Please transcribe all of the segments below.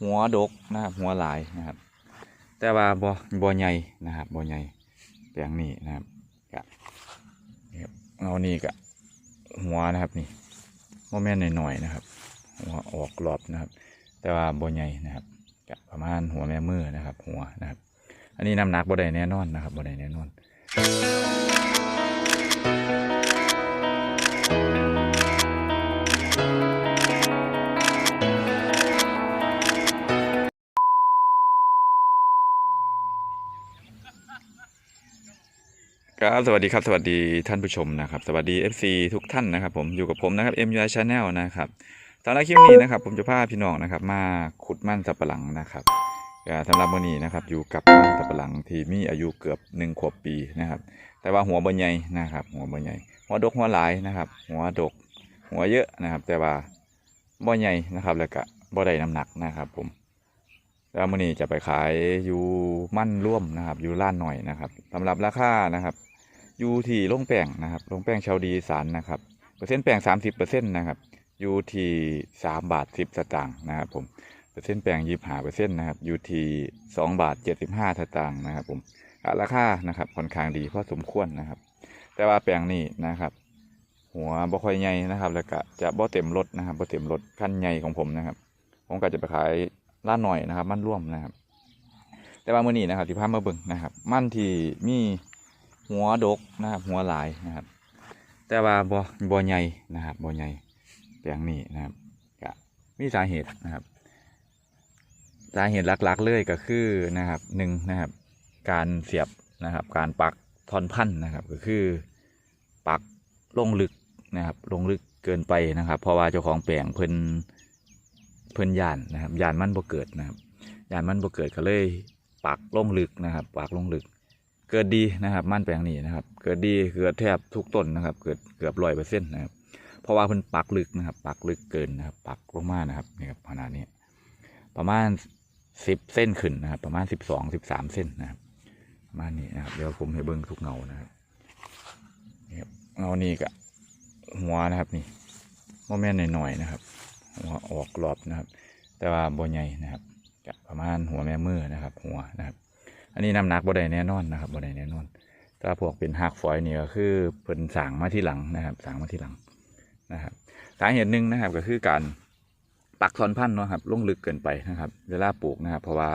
หัวดกนะครับ หัวหลายนะครับ แต่ว่าบ่บ่ใหญ่นะครับบ่ใหญ่แปลงนี้นะครับกับเอานี่กะหัวนะครับนี่โมแม่นหน่อยๆนะครับ หัวออกรอบนะครับ แต่ว่าบ่ใหญ่นะครับกะประมาณหัวแม่มือนะครับ หัวนะครับ อันนี้น้ำหนักบ่ได้แน่นอนนะครับบ่ได้แน่นอน ครับสวัสดีครับสวัสดีท่านผู้ชมนะครับสวัสดี FC ทุกท่านนะครับ ผมอยู่กับผมนะครับ MUI Channel นะครับสำหรับคลิปนี้นะครับ ผมจะพาพี่น้องนะครับ มาขุดมันสับปะหลังนะครับสำหรับวันนี้นะครับ อยู่กับมันสับปะหลังที่มีอายุเกือบหนึ่งขวบปีนะครับ แต่ว่าหัวบนใหญ่นะครับ หัวบนใหญ่หัวดกหัวหลายนะครับ หัวดก หัวเยอะนะครับ แต่ว่าบ่ใหญ่นะครับ แล้วก็บ่ได้น้ำหนักนะครับ ผมแล้วมื้อนี้จะไปขายอยู่มั่นร่วมนะครับอยู่ล้านหน่อยนะครับสำหรับราคานะครับ อยู่ที่โรงแป้งนะครับโรงแป้งชาวดีสานนะครับเปอร์เซ็นต์แป้งสามสิบเปอร์เซ็นต์นะครับอยู่ที่สามบาทสิบสตางค์นะครับผมเปอร์เซ็นต์แป้งยี่ห้าเปอร์เซ็นต์นะครับอยู่ที่สองบาทเจ็ดสิบห้าสตางค์นะครับผมราคานะครับค่อนข้างดีพอสมควรนะครับ แต่ว่าแป้งนี่นะครับ หัวบ่ค่อยใหญ่นะครับ แล้วก็จะบ่เต็มรถนะครับบ่เต็มรถขั้นใหญ่ของผมนะครับ ผมก็จะไปขายร้านหน่อยนะครับ มันร่วมนะครับ แต่ว่ามื้อนี้นะครับที่พามาเบิ่งนะครับ มันที่มี หัวดกนะครับ หัวหลายนะครับ แต่ว่าบ่บ่ใหญ่นะครับบ่ใหญ่แปลงนี้นะครับก็มีสาเหตุนะครับ สาเหตุหลักๆเลยก็คือนะครับหนึ่งนะครับ การเสียบนะครับ การปักทอนพันธุ์นะครับ ก็คือปักลงลึกนะครับ ลงลึกเกินไปนะครับ เพราะว่าเจ้าของแปลงเพิ่นเพิ่นยานนะครับยานมันบ่เกิดนะครับยานมันบ่เกิดก็เลยปักลงลึกนะครับปักลงลึก เกิดดีนะครับ มั่นแปลงนี้นะครับ เกิดดีเกิดแทบทุกต้นนะครับ เกิดเกือบร้อยเปอร์เซ็นต์นะครับ เพราะว่าเพิ่นปักลึกนะครับ ปักลึกเกินนะครับ ปักลงมานะครับนี่ครับขนาดนี้ ประมาณสิบเส้นขึ้นนะครับ ประมาณสิบสองสิบสามเส้นนะครับประมาณนี้นะครับ เดี๋ยวผมให้เบิ้งทุกเงานะครับนี่ครับเงานี้กับหัวนะครับนี่โมแม่นหน่อยๆนะครับหัวออกรอบนะครับ แต่ว่าบ่ใหญ่นะครับก็ประมาณหัวแม่มือนะครับ หัวนะครับ อันนี้น้ำหนักบ่ได้แน่นอนนะครับบ่ได้แน่นอนถ้าพวกเป็นหักฝอยเนี่ก็คือเพิ่นสางมาที่หลังนะครับสางมาที่หลังนะครับสาเหตุหนึ่งนะครับก็คือการปักทอนพันธุ์นะครับลงลึกเกินไปนะครับเวลาปลูกนะครับ เพราะว่า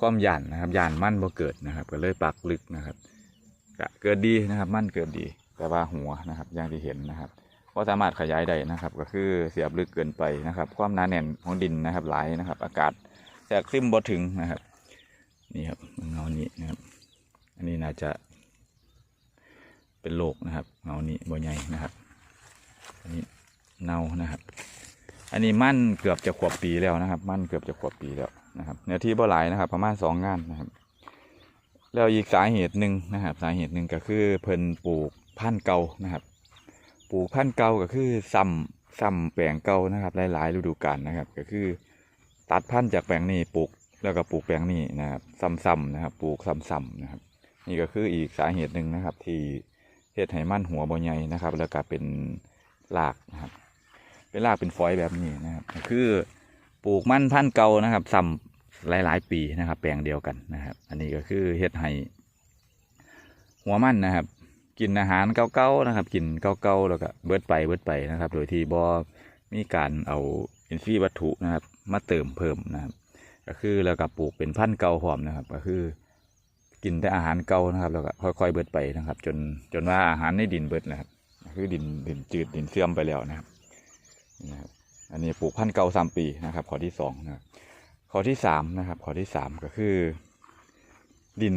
ความหยานนะครับหยานมั่นบ่เกิดนะครับ ก็เลยปักลึกนะครับเกิดดีนะครับ มั่นเกิดดี แต่ว่าหัวนะครับ อย่างที่เห็นนะครับก็สามารถขยายได้นะครับ ก็คือเสียบลึกเกินไปนะครับ ความหนาแน่นของดินนะครับหลายนะครับ อากาศแทรกซึมบ่ถึงนะครับ นี่ครับเงานี้นะครับ อันนี้น่าจะเป็นโรคนะครับ เงานี้บ่ใหญ่นะครับ อันนี้เน่านะครับ อันนี้มั่นเกือบจะขวบปีแล้วนะครับ มั่นเกือบจะขวบปีแล้วนะครับเนื้อที่บ่หลายนะครับ ประมาณสองงานนะครับ แล้วอีกสาเหตุหนึ่งนะครับ สาเหตุหนึ่งก็คือเพิ่นปลูกพันธุ์เก่านะครับ ปลูกพันธุ์เก่าก็คือซ้ำซ้ำแปลงเก่านะครับ หลายๆฤดูกาลนะครับ ก็คือ ตัดพันธุ์จากแปลงนี้ปลูก แล้วก็ปลูกแปลงนี้นะครับซ้ำๆนะครับ ปลูกซ้ำๆนะครับ นี่ก็คืออีกสาเหตุหนึ่งนะครับ ที่เฮ็ดให้มันหัวบ่ใหญ่นะครับ แล้วก็เป็นรากนะครับ เป็นรากเป็นฝอยแบบนี้นะครับ คือปลูกมันพันเก่านะครับซ้ำหลาย ๆ ปีนะครับ แปลงเดียวกันนะครับ อันนี้ก็คือเฮ็ดให้หัวมันนะครับ กินอาหารเก่าๆนะครับ กินเก่าๆแล้วก็เบิดไปเบิดไปนะครับ โดยที่บ่มีการเอาอินทรีย์วัตถุนะครับ มาเติมเพิ่มนะครับ ก็คือแล้วก็ปลูกเป็นพันธุ์เก่าพร้อมนะครับ ก็คือ กินแต่อาหารเก่านะครับ แล้วก็ค่อยๆเบิดไปนะครับ จนจนว่าอาหารในดินเบิดนะครับคือดินดินจืดดินเสื่อมไปแล้วนะครับนะครับอันนี้ปลูกพันธุ์เก่าสามปีนะครับ ข้อที่สองนะครับข้อที่สามนะครับ ข้อที่สามก็คือ ดิน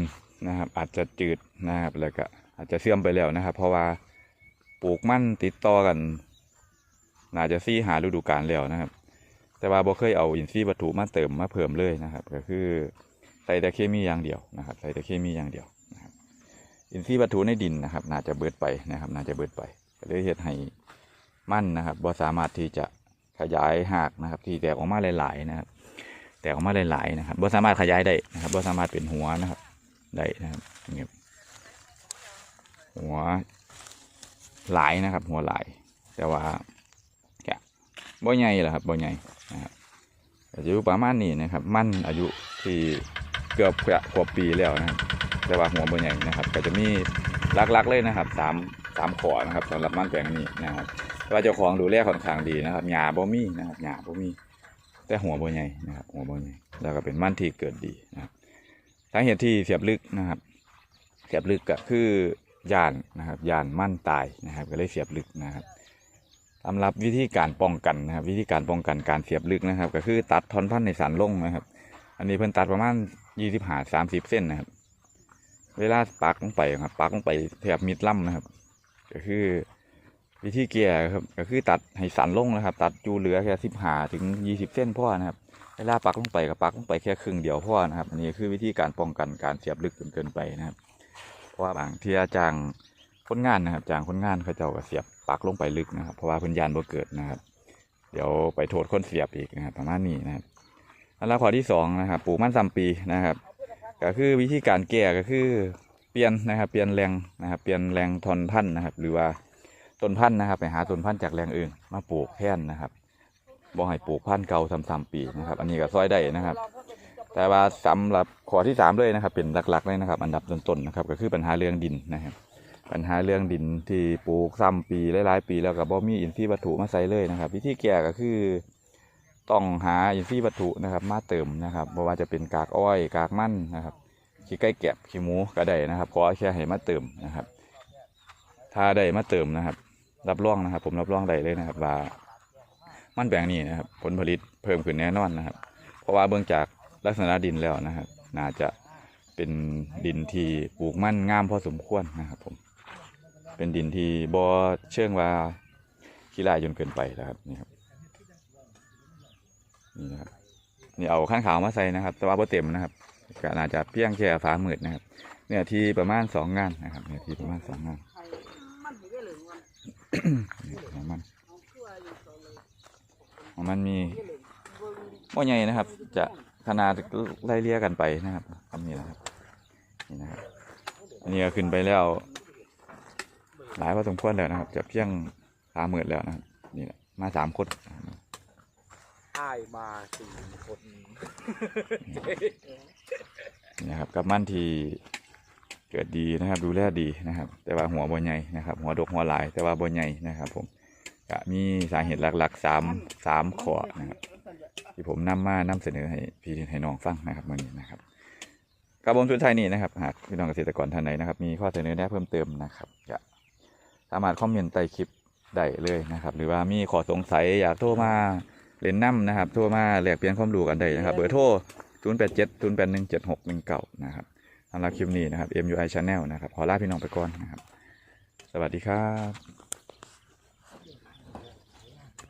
นะครับ อาจจะจืดนะครับ แล้วก็อาจจะเสื่อมไปแล้วนะครับ เพราะว่าปลูกมั่นติดต่อกันน่าจะซี่หาฤดูกาลแล้วนะครับ แต่ว่าบ่เคยเอาอินทรีย์วัตถุมาเติมมาเพิ่มเลยนะครับ ก็คือใส่แต่เคมีอย่างเดียวนะครับ ใส่แต่เคมีอย่างเดียวนะครับอินทรีย์วัตถุในดินนะครับ น่าจะเบิดไปนะครับ น่าจะเบิดไปเลยเฮ็ดให้มั่นนะครับบ่สามารถที่จะขยายหากนะครับ ที่แตกออกมาหลายๆนะครับ แตกออกมาหลายๆนะครับบ่สามารถขยายได้นะครับบ่สามารถเป็นหัวนะครับได้นะครับเงี้ยหัวหลายนะครับ หัวหลายแต่ว่า บ่ใหญ่หรอครับบ่ใหญ่นะครับอายุประมาณนี้นะครับ มันอายุที่เกือบจะขวบปีแล้วนะครับแต่ว่าหัวบ่ใหญ่นะครับ ก็จะมีหลักๆเลยนะครับสามสามขอนะครับสำหรับมันแปลงนี้นะครับแต่ว่าเจ้าของดูแลค่อนข้างดีนะครับหญ้าบ่มีนะครับหญ้าบ่มี แต่หัวบ่ใหญ่นะครับ หัวบ่ใหญ่แล้วก็เป็นมันที่เกิดดีนะครับสาเหตุที่เสียบลึกนะครับ เสียบลึกก็คือยานนะครับยานมั่นตายนะครับ ก็เลยเสียบลึกนะครับ สำหรับวิธีการป้องกันนะครับ วิธีการป้องกันการเสียบลึกนะครับ ก็คือตัดท่อนพันในสันลงนะครับ อันนี้เพิ่นตัดประมาณยี่สิบหาสามสิบเส้นนะครับ เวลาปักลงไปครับปักลงไปแถบมิดล่ำนะครับ ก็คือวิธีเกียร์ครับก็คือตัดให้สันลงนะครับ ตัดจูเหลือแค่สิบหาถึงยี่สิบเส้นพ่อนะครับเวลาปักลงไปก็ปักลงไปแค่ครึ่งเดียวพ่อนะครับ อันนี้คือวิธีการป้องกันการเสียบลึกจนเกินไปนะครับ เพราะว่าบางที่อาจาง คนงานนะครับจางคนงานเขาเจ้าก็เสียบปักลงไปลึกนะครับ เพราะว่าพื้นยานบ่เกิดนะครับ เดี๋ยวไปโทษคนเสียบอีกนะครับประมาณนี้นะครับแล้วข้อที่สองนะครับปลูกมันซ้ำปีนะครับ ก็คือวิธีการแก้ก็คือเปลี่ยนนะครับ เปลี่ยนแรงนะครับ เปลี่ยนแรงทอนพันธุ์นะครับ หรือว่าต้นพันธุ์นะครับ ไปหาต้นพันธุ์จากแรงอื่นมาปลูกแทนนะครับบ่ให้ปลูกพันธุ์เก่าซ้ำๆปีนะครับ อันนี้ก็ซอยได้นะครับ แต่ว่าสำหรับข้อที่สามเลยนะครับ เป็นหลักๆเลยนะครับ อันดับต้นๆนะครับ ก็คือปัญหาเรื่องดินนะครับ ปัญหาเรื่องดินที่ปลูกซ้ำปีหลายๆปีแล้วก็บ่มีอินทรีย์วัตถุมาใส่เลยนะครับ วิธีแก้ก็คือต้องหาอินทรีย์วัตถุนะครับ มาเติมนะครับบ่ว่าจะเป็นกากอ้อยกากมันนะครับขี้ไก่แกบขี้หมูก็ได้นะครับขอแค่ให้มาเติมนะครับ ถ้าได้มาเติมนะครับ รับรองนะครับ ผมรับรองได้เลยนะครับ ว่ามันแปลงนี้นะครับ ผลผลิตเพิ่มขึ้นแน่นอนนะครับ เพราะว่าเบื้องจากลักษณะดินแล้วนะครับ น่าจะเป็นดินที่ปลูกมั่นงามพอสมควรนะครับผม เป็นดินที่บ่เชื่องว่าขี้ลายจนเกินไปนะครับนี่ครับนี่นะครับนี่เอาข้างขาวมาใส่นะครับแต่ว่าบ่เต็มนะครับก็น่าจะเพียงแค่ฝาหมืดนะครับ เนี่ยที่ประมาณสองงานนะครับเนี่ยที่ประมาณสองงานมันไม่ได้เหลืองมันนี่ของมันเอาเพื่ออยู่ต่อเลยของมันมีไม่เหลืองเบิ่งบ่ใหญ่นะครับ จะขนาดไล่เลี่ยกันไปนะครับอันนี้นะครับนี่นะครับอันนี้ก็ขึ้นไปแล้ว หลายพอสมควรแล้วนะครับ จะเพียงสามหมื่นแล้วนะครับนี่แหละมาสามคนอ้ายมาสี่คนนี่นะครับกับมันที่เกิดดีนะครับ ดูแลดีนะครับ แต่ว่าหัวบนใหญ่นะครับ หัวดกหัวหลายแต่ว่าบนใหญ่นะครับ ผมก็มีสาเหตุหลักๆสามสามข้อนะครับที่ผมนำมานำเสนอให้พี่ให้น้องฟังนะครับมื่อนี้นะครับกระบวนสุดท้ายนี้นะครับ หากพี่น้องเกษตรกรท่านไหนนะครับ มีข้อเสนอแนะเพิ่มเติมนะครับจะ สามารถคอมเมนต์ใต้คลิปได้เลยนะครับ หรือว่ามีข้อสงสัยอยากโทรมาเล่นน้ำนะครับ โทรมาแลกเปลี่ยนความรู้กันได้นะครับ เบอร์โทร0 8 7 0 8 1 7 6 1 9นะครับสำหรับคลิปนี้นะครับ MUI Channel นะครับ ขอลาพี่น้องไปก่อนนะครับ สวัสดีครับ